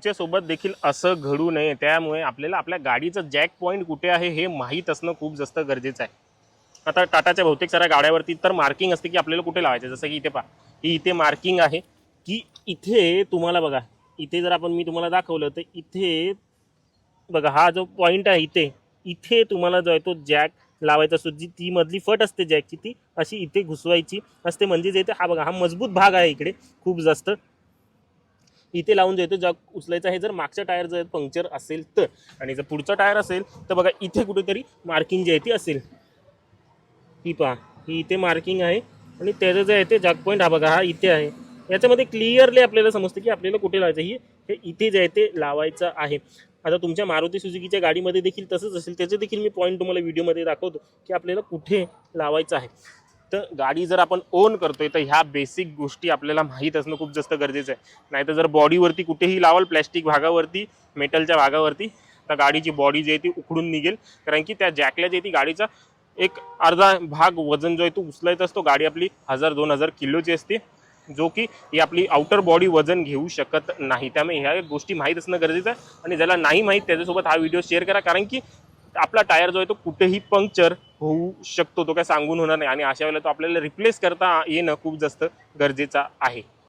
तुमच्यासोबत देखील असं घडू नये. त्यामुळे आपल्याला आपल्या गाडीचं जॅक पॉईंट कुठे आहे हे माहीत असणं खूप जास्त गरजेचं आहे. आता टाटाच्या बहुतेक साऱ्या गाड्यावरती तर मार्किंग असते की आपल्याला कुठे लावायचं जसं की इथे पहा. ही इथे मार्किंग आहे की इथे तुम्हाला बघा इथे जर आपण मी तुम्हाला दाखवलं तर इथे बघा हा जो पॉईंट आहे इथे इथे तुम्हाला जो आहे तो जॅक लावायचा असतो. जी ती मधली फट असते जॅकची ती अशी इथे घुसवायची असते. म्हणजे जे इथे हा बघा हा मजबूत भाग आहे इकडे खूप जास्त. इथे लावून जो आहे तो जॅक उचलायचा आहे जर मागचा टायर जर पंक्चर असेल तर. आणि जर पुढचा टायर असेल तर बघा इथे कुठेतरी मार्किंग जी आहे ती असेल. ही पहा ही इथे मार्किंग आहे. आणि त्याचं जे आहे ते जॅक पॉईंट हा बघा हा इथे आहे. याच्यामध्ये क्लिअरली आपल्याला समजतं की आपल्याला कुठे लावायचं ही हे इथे जे आहे ते लावायचं आहे. आता तुमच्या मारुती सुजुकीच्या गाडीमध्ये देखील तसंच असेल. त्याचे देखील मी पॉईंट तुम्हाला व्हिडिओमध्ये दाखवतो की आपल्याला कुठे लावायचं आहे. तर गाडी जर आपण ओन करतोय तर ह्या बेसिक गोष्टी आपल्याला माहीत असणं खूप जास्त गरजेचं आहे. नाहीतर जर बॉडीवरती कुठेही लावाल प्लॅस्टिक भागावरती मेटलच्या भागावरती तर गाडीची बॉडी जी आहे ती उखडून निघेल. कारण की त्या जॅकला जे ती गाडीचा एक अर्धा भाग वजन जो आहे तो उचलायचा असतो. गाडी आपली हजार दोन हजार किलोची असते. जो की ही आपली आउटर बॉडी वजन घेऊ शकत नाही. त्यामुळे ह्या गोष्टी माहीत असणं गरजेचं आहे. आणि ज्याला नाही माहीत त्याच्यासोबत हा व्हिडिओ शेअर करा. कारण की आपला टायर जो आहे तो कुठेही पंक्चर होऊ शकतो तो काय सांगून होणार नाही. आणि अशा वेळेला तो आपल्याला रिप्लेस करता येणं खूप जास्त गरजेचं आहे.